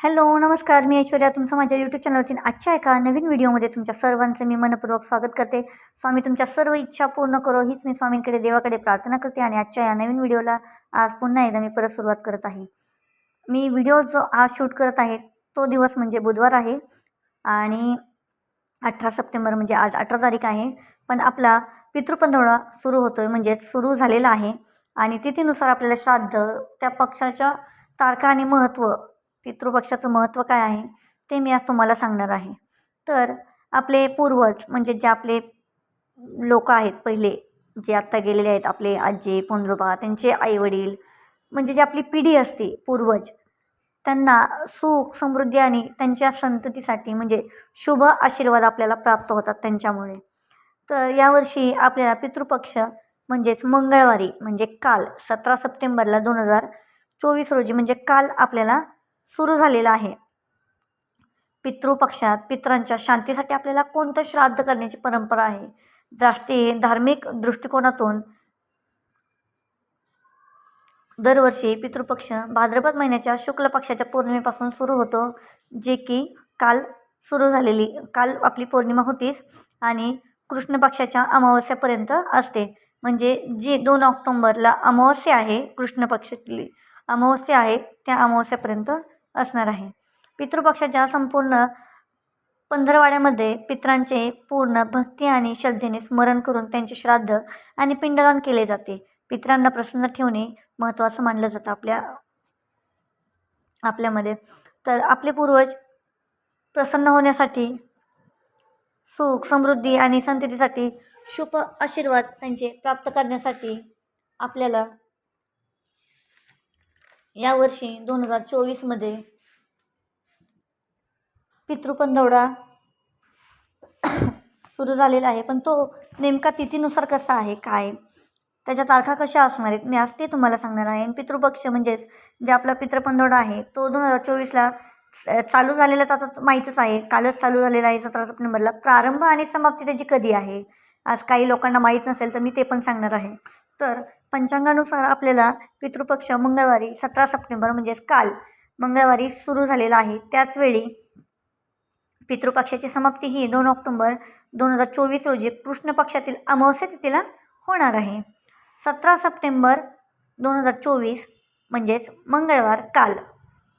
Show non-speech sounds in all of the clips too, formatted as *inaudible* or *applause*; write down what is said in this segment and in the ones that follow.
Hello नमस्कार. मी ऐश्वर्या. तुमचं माझ्या यूट्यूब चॅनलवरती आजच्या एका नवीन व्हिडिओमध्ये तुमच्या सर्वांचं मी मनपूर्वक स्वागत करते. स्वामी तुमच्या सर्व इच्छा पूर्ण करो हीच मी स्वामींकडे देवाकडे प्रार्थना करते आणि आजच्या या नवीन व्हिडिओला आज पुन्हा एकदा मी परत सुरुवात करत आहे. मी व्हिडिओ जो आज शूट करत आहे तो दिवस म्हणजे बुधवार आहे आणि अठरा सप्टेंबर म्हणजे आज अठरा तारीख आहे. पण आपला पितृपंधरवडा सुरू होतो आहे म्हणजेच सुरू झालेला आहे आणि तिथीनुसार आपल्याला श्राद्ध त्या पक्षाच्या तारखा आणि महत्त्व पितृपक्षाचं महत्त्व काय आहे ते मी आज तुम्हाला सांगणार आहे. तर आपले पूर्वज म्हणजे जे आपले लोक आहेत पहिले जे आत्ता गेलेले आहेत आपले आजी पुंजोबा त्यांचे आईवडील म्हणजे जी आपली पिढी असते पूर्वज त्यांना सुख समृद्धी आणि त्यांच्या संततीसाठी म्हणजे शुभ आशीर्वाद आपल्याला प्राप्त होतात त्यांच्यामुळे. तर यावर्षी आपल्याला पितृपक्ष म्हणजेच मंगळवारी म्हणजे काल सतरा सप्टेंबरला दोन हजार चोवीस रोजी म्हणजे काल आपल्याला सुरू झालेला आहे. पितृपक्षात पितरांच्या शांतीसाठी आपल्याला कोणतं श्राद्ध करण्याची परंपरा आहे? राष्ट्रीय धार्मिक दृष्टिकोनातून दरवर्षी पितृपक्ष भाद्रपद महिन्याच्या शुक्ल पक्षाच्या पौर्णिमेपासून सुरू होतो जे की काल सुरू झालेली काल आपली पौर्णिमा होतीच आणि कृष्ण पक्षाच्या अमावस्यापर्यंत असते. म्हणजे जी दोन ऑक्टोंबरला अमावस्या आहे कृष्ण पक्षातली अमावस्या आहे त्या अमावस्यापर्यंत असणार आहे. पितृपक्षाच्या संपूर्ण पंधरवाड्यामध्ये पित्रांचे पूर्ण भक्ती आणि श्रद्धेने स्मरण करून त्यांचे श्राद्ध आणि पिंडदान केले जाते. पित्रांना प्रसन्न ठेवणे महत्त्वाचं मानलं जातं आपल्या आपल्यामध्ये. तर आपले पूर्वज प्रसन्न होण्यासाठी सुख समृद्धी आणि संततीसाठी शुभ आशीर्वाद त्यांचे प्राप्त करण्यासाठी आपल्याला यावर्षी दोन हजार चोवीसमध्ये पितृपंधवडा सुरू झालेला आहे. पण तो नेमका तिथीनुसार कसा आहे काय? त्याच्या तारखा कशा असणार आहेत मी आज ते तुम्हाला सांगणार आहे. पितृपक्ष म्हणजेच जे आपला पितृपंधवडा आहे तो दोन हजार चोवीसला चालू झालेला तर आता माहीतच आहे. कालच चालू झालेला आहे सतरा सप्टेंबरला प्रारंभ आणि समाप्ती त्याची कधी आहे? आज काही लोकांना माहीत नसेल तर मी ते पण सांगणार आहे. तर पंचांगानुसार आपल्याला पितृपक्ष मंगळवारी सतरा सप्टेंबर म्हणजेच काल मंगळवारी सुरू झालेला आहे. त्याचवेळी पितृपक्षाची समाप्ती ही दोन ऑक्टोंबर दोन हजार चोवीस रोजी कृष्ण पक्षातील अमावस्या तिथीला होणार आहे. सतरा सप्टेंबर दोन हजार चोवीस म्हणजेच मंगळवार काल.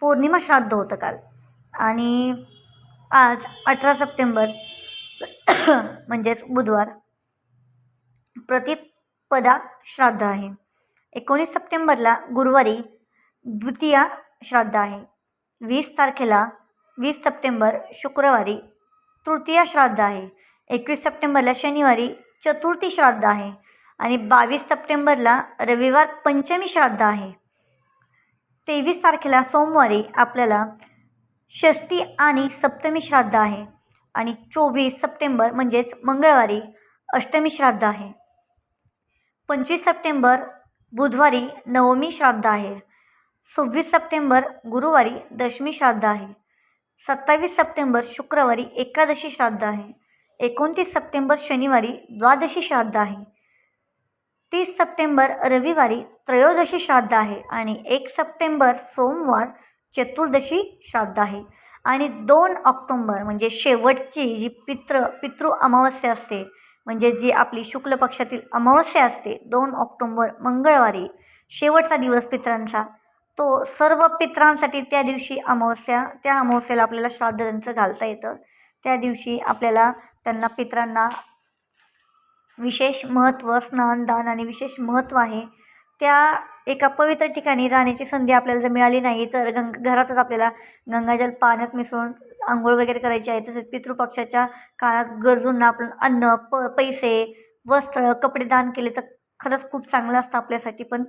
पौर्णिमा श्राद्ध होतं काल. आणि आज अठरा सप्टेंबर *coughs* म्हणजेच बुधवार. पदा श्राद्ध आहे. एकोणीस सप्टेंबरला गुरुवारी द्वितीया श्राद्ध आहे. वीस तारखेला वीस सप्टेंबर शुक्रवारी तृतीया श्राद्ध आहे. एकवीस सप्टेंबरला शनिवारी चतुर्थी श्राद्ध आहे आणि बावीस सप्टेंबरला रविवार पंचमी श्राद्ध आहे. तेवीस तारखेला सोमवारी आपल्याला षष्टी आणि सप्तमी श्राद्ध आहे आणि चोवीस सप्टेंबर म्हणजेच मंगळवारी अष्टमी श्राद्ध आहे. पंचवीस सप्टेंबर बुधवारी नवमी श्राद्ध आहे. सव्वीस सप्टेंबर गुरुवारी दशमी श्राद्ध आहे. सत्तावीस सप्टेंबर शुक्रवारी एकादशी श्राद्ध आहे. एकोणतीस सप्टेंबर शनिवारी द्वादशी श्राद्ध आहे. तीस सप्टेंबर रविवारी त्रयोदशी श्राद्ध आहे आणि एक सप्टेंबर सोमवार चतुर्दशी श्राद्ध आहे. आणि दोन ऑक्टोंबर म्हणजे शेवटची जी पितृ पितृ अमावस्या असते म्हणजे जी आपली शुक्ल पक्षातील अमावस्या असते दोन ऑक्टोंबर मंगळवारी शेवटचा दिवस पित्रांचा तो सर्व पित्रांसाठी त्या दिवशी अमावस्या त्या अमावस्याला आपल्याला श्राद्ध त्यांचं घालता येतं. त्या दिवशी आपल्याला त्यांना पित्रांना विशेष महत्त्व स्नान दान आणि विशेष महत्त्व आहे. त्या एका पवित्र ठिकाणी राहण्याची संधी आपल्याला जर मिळाली नाही तर गंग घरातच आपल्याला गंगाजल पाण्यात मिसळून आंघोळ वगैरे करायची आहे तसेच पितृपक्षाच्या काळात गरजूंना आपण अन्न प पैसे वस्त्र कपडे दान केले तर खरंच खूप चांगलं असतं आपल्यासाठी. पण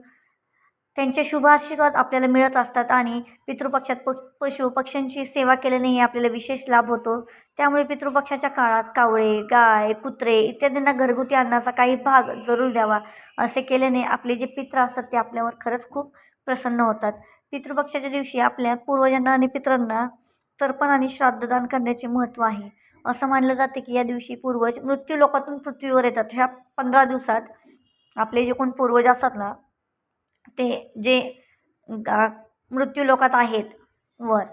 त्यांचे शुभ आशीर्वाद आपल्याला मिळत असतात आणि पितृपक्षात प पशु पक्ष्यांची सेवा केल्यानेही आपल्याला विशेष लाभ होतो. त्यामुळे पितृपक्षाच्या काळात कावळे गाय कुत्रे इत्यादींना घरगुती अन्नाचा काही भाग जरूर द्यावा. असे केल्याने आपले जे पित्र असतात ते आपल्यावर खरंच खूप प्रसन्न होतात. पितृपक्षाच्या दिवशी आपल्या पूर्वजांना आणि पित्रांना तर्पण आणि श्राद्धदान करण्याचे महत्त्व आहे. असं मानलं जाते की या दिवशी पूर्वज मृत्यू लोकातून पृथ्वीवर येतात. ह्या पंधरा दिवसात आपले जे कोण पूर्वज असतात ना ते जे गा मृत्यू लोकात आहेत वर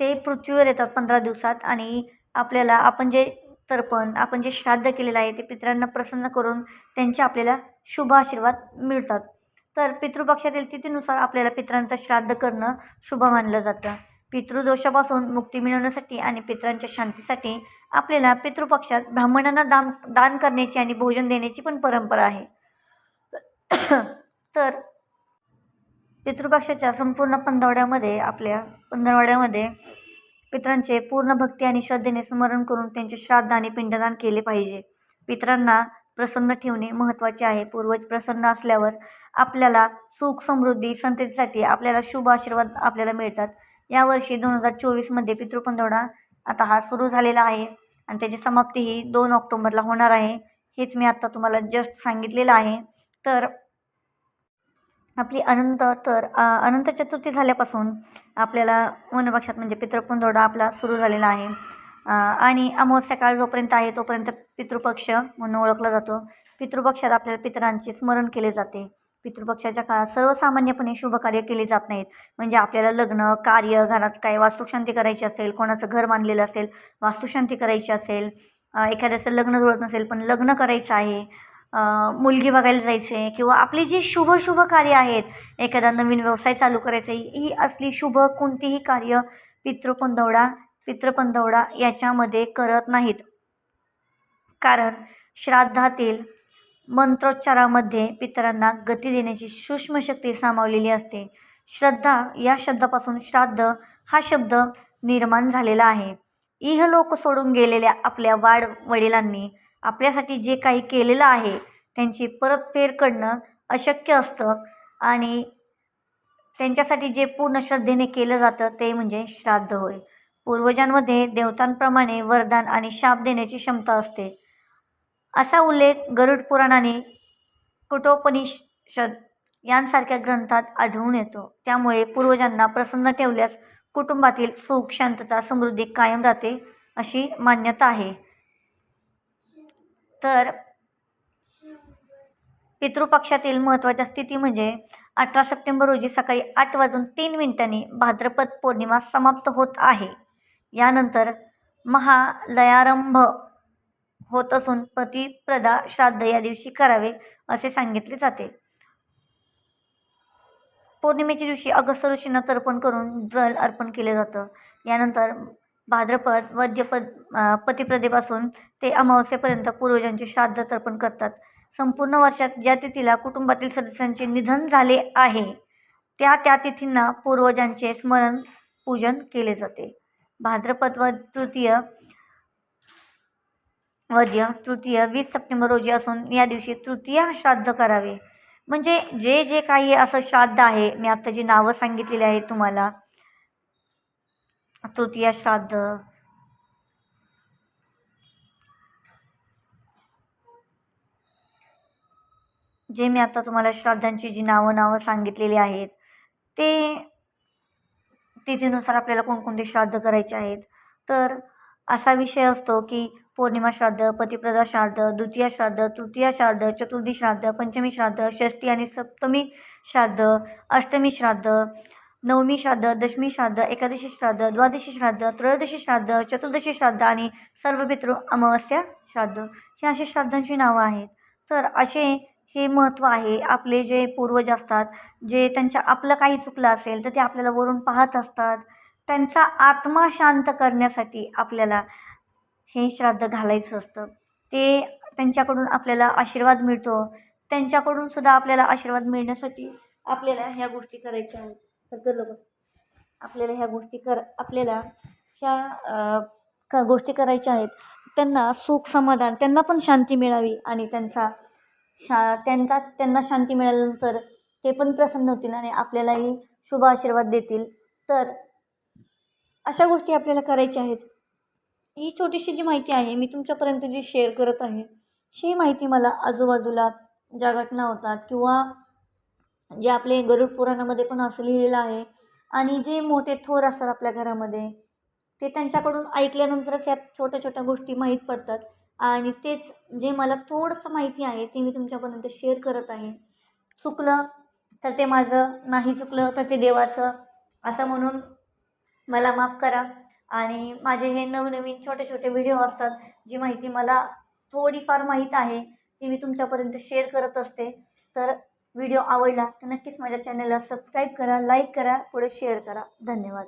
ते पृथ्वीवर येतात पंधरा दिवसात आणि आपल्याला आपण जे तर्पण आपण जे श्राद्ध केलेलं आहे ते पितरांना प्रसन्न करून त्यांचे आपल्याला शुभ आशीर्वाद मिळतात. तर पितृपक्षातील तिथीनुसार आपल्याला पितरांचं श्राद्ध करणं शुभ मानलं जातं. पितृदोषापासून मुक्ती मिळवण्यासाठी आणि पितरांच्या शांतीसाठी आपल्याला पितृपक्षात ब्राह्मणांना दान दान करण्याची आणि भोजन देण्याची पण परंपरा आहे. *coughs* तर पितृपक्षाच्या संपूर्ण पंधरवड्यामध्ये आपल्या पंधरवड्यामध्ये पितरांचे पूर्ण भक्ती आणि श्रद्धेने स्मरण करून त्यांचे श्राद्ध आणि पिंडदान केले पाहिजे. पितरांना प्रसन्न ठेवणे महत्त्वाचे आहे. पूर्वज प्रसन्न असल्यावर आपल्याला सुख समृद्धी संततीसाठी आपल्याला शुभ आशीर्वाद आपल्याला मिळतात. यावर्षी दोन हजार चोवीसमध्ये पितृपंधरवडा आता हा सुरू झालेला आहे आणि त्याची समाप्ती ही दोन ऑक्टोंबरला होणार आहे. हेच मी आत्ता तुम्हाला जस्ट सांगितलेलं आहे. तर आपली अनंत तर अनंत चतुर्थी झाल्यापासून आपल्याला वनपक्षात म्हणजे पितृपंधरवडा आपला सुरू झालेला आहे. आणि अमावस्या काळ जोपर्यंत आहे तोपर्यंत पितृपक्ष म्हणून ओळखला जातो. पितृपक्षात आपल्याला पितरांचे स्मरण केले जाते. पितृपक्षाच्या काळात सर्वसामान्यपणे शुभ कार्य केले जात नाहीत. म्हणजे आपल्याला लग्न कार्य घरात काय वास्तुशांती करायची असेल कोणाचं घर बांधलेलं असेल वास्तुशांती करायची असेल एखाद्याचं लग्न जुळत नसेल पण लग्न करायचं आहे मुलगी बघायला जायचं आहे किंवा आपली जी शुभ शुभ कार्य आहेत एखादा नवीन व्यवसाय चालू करायचा आहे ही असली शुभ कोणतीही कार्य पितृपंधवडा पितृपंधवडा याच्यामध्ये करत नाहीत. कारण श्राद्धातील मंत्रोच्चारामध्ये पितरांना गती देण्याची सूक्ष्म शक्ती सामावलेली असते. श्रद्धा या शब्दापासून श्राद्ध हा शब्द निर्माण झालेला आहे. इहलोक सोडून गेलेल्या आपल्या वाड वडिलांनी आपल्यासाठी जे काही केलेलं आहे त्यांची परतफेड करणं अशक्य असतं आणि त्यांच्यासाठी जे पूर्ण श्रद्धेने केलं जातं ते म्हणजे श्राद्ध होय. पूर्वजांमध्ये देवतांप्रमाणे वरदान आणि शाप देण्याची क्षमता असते. असा उल्लेख गरुड पुराणाने कुटोपनिषद यांसारख्या ग्रंथात आढळून येतो. त्यामुळे पूर्वजांना प्रसन्न ठेवल्यास कुटुंबातील सुख शांतता समृद्धी कायम राहते अशी मान्यता आहे. तर पितृपक्षातील महत्त्वाच्या स्थिती म्हणजे अठरा सप्टेंबर रोजी सकाळी आठ वाजून तीन मिनिटांनी भाद्रपद पौर्णिमा समाप्त होत आहे. यानंतर महालयारंभ होत असून पतिप्रदा श्राद्ध या दिवशी करावे असे सांगितले जाते. पौर्णिमेच्या दिवशी अगस्त ऋषींना तर्पण करून जल अर्पण केले जातं. यानंतर भाद्रपद वद्यपद पतिप्रदेपासून ते अमावस्येपर्यंत पूर्वजांचे श्राद्ध तर्पण करतात. संपूर्ण वर्षात ज्या तिथीला कुटुंबातील सदस्यांचे निधन झाले आहे त्या त्या तिथींना पूर्वजांचे स्मरण पूजन केले जाते. भाद्रपद व तृतीय वद्य तृतीय वीस सप्टेंबर रोजी असून या दिवशी तृतीय श्राद्ध करावे. म्हणजे जे जे काही असं श्राद्ध आहे मी आत्ता जी नावं सांगितलेली आहेत तुम्हाला तृतीय श्राद्ध. जे मी आता तुम्हाला श्राद्धांची जी नावं नावं सांगितलेली आहेत ते तिथीनुसार आपल्याला कोणकोणते श्राद्ध करायचे आहेत. तर असा विषय असतो की पौर्णिमा श्राद्ध पतिप्रदा श्राद्ध द्वितीय श्राद्ध तृतीय श्राद्ध चतुर्थी श्राद्ध पंचमी श्राद्ध षष्ठी आणि सप्तमी श्राद्ध अष्टमी श्राद्ध नवमी श्राद्ध दशमी श्राद्ध एकादशी श्राद्ध द्वादशी श्राद्ध त्रयोदशी श्राद्ध चतुर्दशी श्राद्ध आणि सर्व पितृ अमावस्या श्राद्ध. हे असे श्राद्धांची नावं आहेत. तर असे हे महत्त्व आहे. आपले जे पूर्वज असतात जे त्यांच्या आपलं काही चुकलं असेल तर ते आपल्याला वरून पाहत असतात. त्यांचा आत्मा शांत करण्यासाठी आपल्याला हे श्राद्ध घालायचं असतं. ते त्यांच्याकडून आपल्याला आशीर्वाद मिळतो. त्यांच्याकडून सुद्धा आपल्याला आशीर्वाद मिळण्यासाठी आपल्याला ह्या गोष्टी करायच्या आहेत. सगळं लोक आपल्याला ह्या गोष्टी कर आपल्याला ह्या का क गोष्टी करायच्या आहेत. त्यांना सुख समाधान त्यांना पण शांती मिळावी आणि त्यांचा शा त्यांचा त्यांना शांती मिळाल्यानंतर ते पण प्रसन्न होतील आणि आपल्यालाही शुभ आशीर्वाद देतील. तर अशा गोष्टी आपल्याला करायच्या आहेत. ही छोटीशी जी माहिती आहे मी तुमच्यापर्यंत जी शेअर करत आहे ही माहिती मला आजूबाजूला ज्या घटना होतात किंवा जे आपले गरुड पुराणामध्ये पण असं लिहिलेलं आहे आणि जे मोठे थोर असतात आपल्या घरामध्ये ते त्यांच्याकडून ऐकल्यानंतरच या छोट्या छोट्या गोष्टी माहीत पडतात आणि तेच जे मला थोडंसं माहिती आहे ते मी तुमच्यापर्यंत शेअर करत आहे. चुकलं तर ते माझं नाही चुकलं तर ते देवाचं असं म्हणून मला माफ करा. आणि माझे हे नवनवीन छोटे छोटे व्हिडिओ असतात जी माहिती मला थोडीफार माहीत आहे ती मी तुमच्यापर्यंत शेअर करत असते. तर व्हिडिओ आवडला तर नक्कीच माझ्या चॅनलला सबस्क्राईब करा लाईक करा पुढे शेअर करा. धन्यवाद.